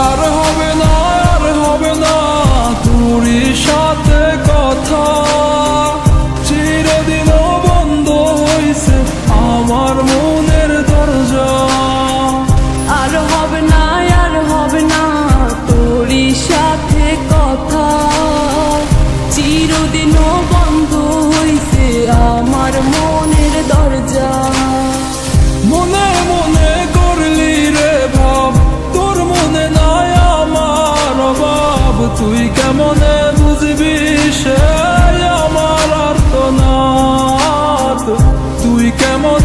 আর হবে না, আর হবে না তোরই সাথে কথা। চিরদিন বন্ধ হইছে আমার মনের দরজা। আর হবে না, আর হবে না তোরই সাথে কথা। চিরদিনও বন্ধ হইছে আমার মনের দরজা। তুই কেমন বুঝবি সে আমার আর্তনাথ তুই কেমন